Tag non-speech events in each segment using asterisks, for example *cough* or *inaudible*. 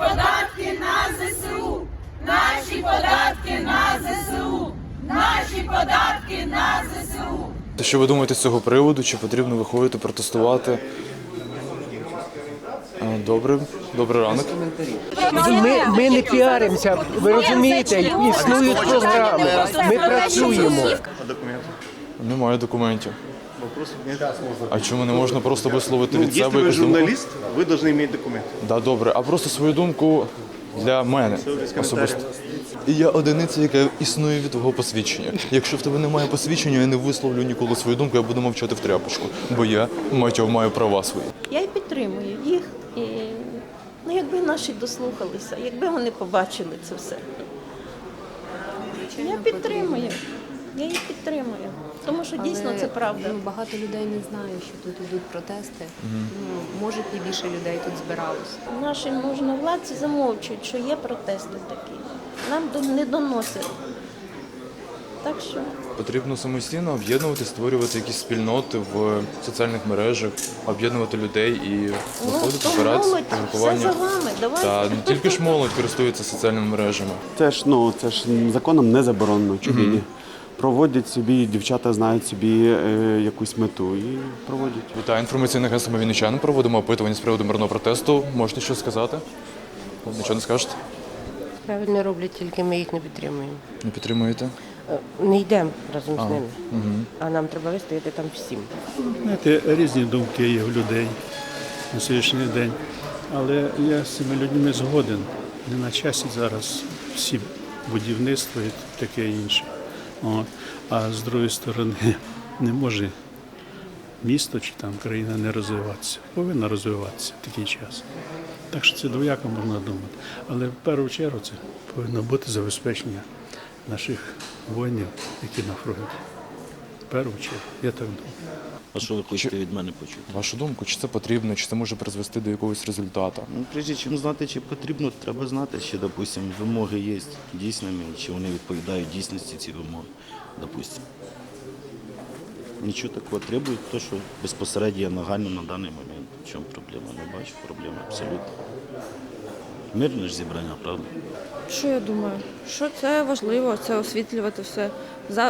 податки на ЗСУ, наші податки на ЗСУ, наші податки на ЗСУ. То що ви думаєте з цього приводу? Чи потрібно виходити протестувати? Добре, добрий ранок. Ми, ми не піаримося, ви розумієте, існують програми. Ми працюємо. Немає документів. А чому не можна просто висловити Ну, від если себе вы якусь думку? журналист, вы должны иметь документы. Да, добре, а просто свою думку для мене особисто. І я одиниця, яка існує від твого посвідчення. Якщо в тебе немає посвідчення, я не висловлю ніколи свою думку, я буду мовчати в тряпочку, бо я матьо маю права свої. Я і підтримую їх. І, ну, якби наші дослухалися, якби вони побачили це все. Я підтримую. Я її підтримую. Тому що дійсно Але, це правда. Ну, багато людей не знає, що тут йдуть протести. Ну, може і більше людей тут збиралось. Наші можновладці замовчують, що є протести такі. Нам до- не доносять. Так що Потрібно самостійно об'єднувати, створювати якісь спільноти в соціальних мережах, об'єднувати людей і ну, погрупування. за вами. Давайте. Та не тільки ж молодь користується соціальними мережами. Це ж ну це ж законом не заборонено. Чому ні? Проводять собі, дівчата знають собі е, якусь мету і проводять. Та інформаційне агентство «Ми Вінничани» проводимо опитування з приводу мирного протесту. Можете щось сказати? Нічого не скажете? Правильно роблять, тільки ми їх не підтримуємо. Не підтримуєте? Е, Не йдемо разом з ними, а нам треба вистояти там всім. Знаєте, різні думки є в людей на сьогоднішній день. Але я з цими людьми згоден. Не на часі зараз всі будівництво і таке інше. От. А з другої сторони, *laughs* не може місто чи там країна не розвиватися. Повинна розвиватися в такий час. Так що це двояко можна думати. Але в першу чергу це повинно бути забезпечення наших воїнів, які на фронті. Першу чергу, я так думаю. А що ви хочете від мене почути? Вашу думку, чи це потрібно, чи це може призвести до якогось результату? Ну, прежде чим знати, чи потрібно, треба знати, чи, допустим, вимоги є дійсними, чи вони відповідають дійсності ці вимоги, допустим. Нічого такого требують, то, що безпосередньо нагально на даний момент. В чому проблема? Не бачу проблеми абсолютно. Мирне ж зібрання, правда? Що я думаю? Що це важливо, це освітлювати все.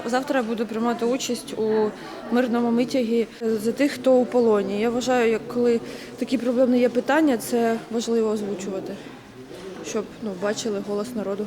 Завтра я буду приймати участь у мирному митягі за тих, хто у полоні. Я вважаю, як коли такі проблемні є питання, це важливо озвучувати, щоб ну, бачили голос народу.